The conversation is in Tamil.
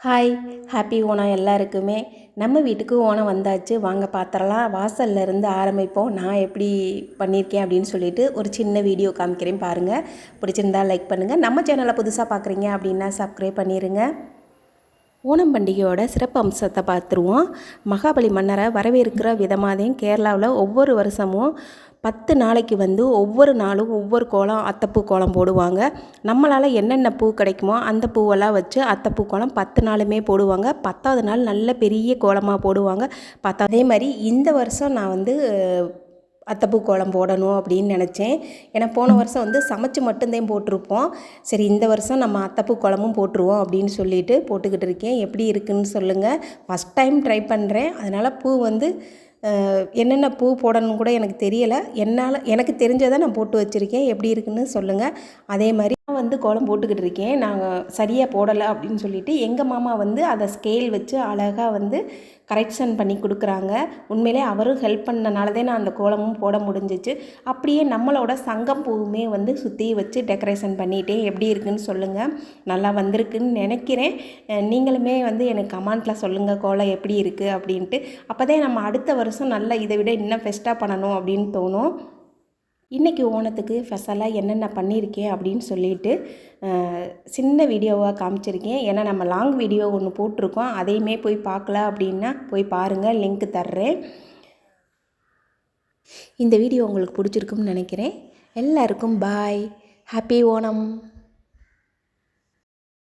ஹாய் ஹாப்பி ஓணம் எல்லாருக்குமே. நம்ம வீட்டுக்கு ஓணம் வந்தாச்சு. வாங்க பார்த்துடலாம் வாசல்ல இருந்து ஆரம்பிப்போம். நான் எப்படி பண்ணியிருக்கேன் அப்படின்னு சொல்லிட்டு ஒரு சின்ன வீடியோ காமிக்கிறேன் பாருங்கள் பிடிச்சிருந்தா லைக் பண்ணுங்கள் நம்ம சேனலை புதுசாக பார்க்குறீங்க அப்படின்னா சப்ஸ்கிரைப் பண்ணிடுங்க ஓணம் பண்டிகையோட சிறப்பு அம்சத்தை பார்த்துருவோம். மகாபலி மன்னரை வரவேற்கிற விதமாதையும் கேரளாவில் ஒவ்வொரு வருஷமும் பத்து நாளைக்கு வந்து ஒவ்வொரு நாளும் ஒவ்வொரு கோலம் அத்தப்பூ கோலம் போடுவாங்க. நம்மளால் என்னென்ன பூ கிடைக்குமோ அந்த பூவெல்லாம் வச்சு அத்தப்பூ கோலம் பத்து நாளுமே போடுவாங்க. பத்தாவது நாள் நல்ல பெரிய கோலமாக போடுவாங்க. பத்தா அதே மாதிரி இந்த வருஷம் நான் வந்து அத்தப்பூ கோலம் போடணும் அப்படின்னு நினச்சேன். ஏன்னா போன வருஷம் வந்து சமைச்சு மட்டும்தான் போட்டிருப்போம். சரி இந்த வருஷம் நம்ம அத்தப்பூ கோலமும் போட்டுருவோம் அப்படின்னு சொல்லிட்டு போட்டுக்கிட்டு இருக்கேன். எப்படி இருக்குன்னு சொல்லுங்கள் ஃபஸ்ட் டைம் ட்ரை பண்ணுறேன் அதனால் பூ வந்து என்னென்ன பூ போடணும்னு கூட எனக்கு தெரியலை. என்னால் எனக்கு தெரிஞ்சதை நான் போட்டு வச்சுருக்கேன். எப்படி இருக்குன்னு சொல்லுங்கள் அதே மாதிரி நான் வந்து கோலம் போட்டுக்கிட்டு இருக்கேன் நாங்கள் சரியாக போடலை அப்படின்னு சொல்லிட்டு எங்கள் மாமா வந்து அதை ஸ்கேல் வச்சு அழகாக வந்து கரெக்ஷன் பண்ணி கொடுக்குறாங்க. உண்மையிலே அவரும் ஹெல்ப் பண்ணனால தான் நான் அந்த கோலமும் போட முடிஞ்சிச்சு. அப்படியே நம்மளோட சங்கம் பூவுமே வந்து சுற்றி வச்சு டெக்கரேஷன் பண்ணிட்டேன் எப்படி இருக்குன்னு சொல்லுங்கள் நல்லா வந்திருக்குன்னு நினைக்கிறேன். நீங்களுமே வந்து எனக்கு கமெண்ட்டில் சொல்லுங்கள் கோலம் எப்படி இருக்குது அப்படின்ட்டு. அப்போ தான் நம்ம அடுத்த வருஷம் நல்லா இதை விட இன்னும் ஃபெஸ்ட்டாக பண்ணணும் அப்படின்னு தோணும். இன்றைக்கி ஓணத்துக்கு ஸ்பெஷலாக என்னென்ன பண்ணியிருக்கேன் அப்படின்னு சொல்லிட்டு சின்ன வீடியோவாக காமிச்சிருக்கேன். ஏன்னா நம்ம லாங் வீடியோ ஒன்று போட்டிருக்கோம். அதையுமே போய் பார்க்கல அப்படின்னா போய் பாருங்கள் லிங்க் தர்றேன். இந்த வீடியோ உங்களுக்கு பிடிச்சிருக்கும்னு நினைக்கிறேன். எல்லாருக்கும் பாய் ஹாப்பி ஓணம்.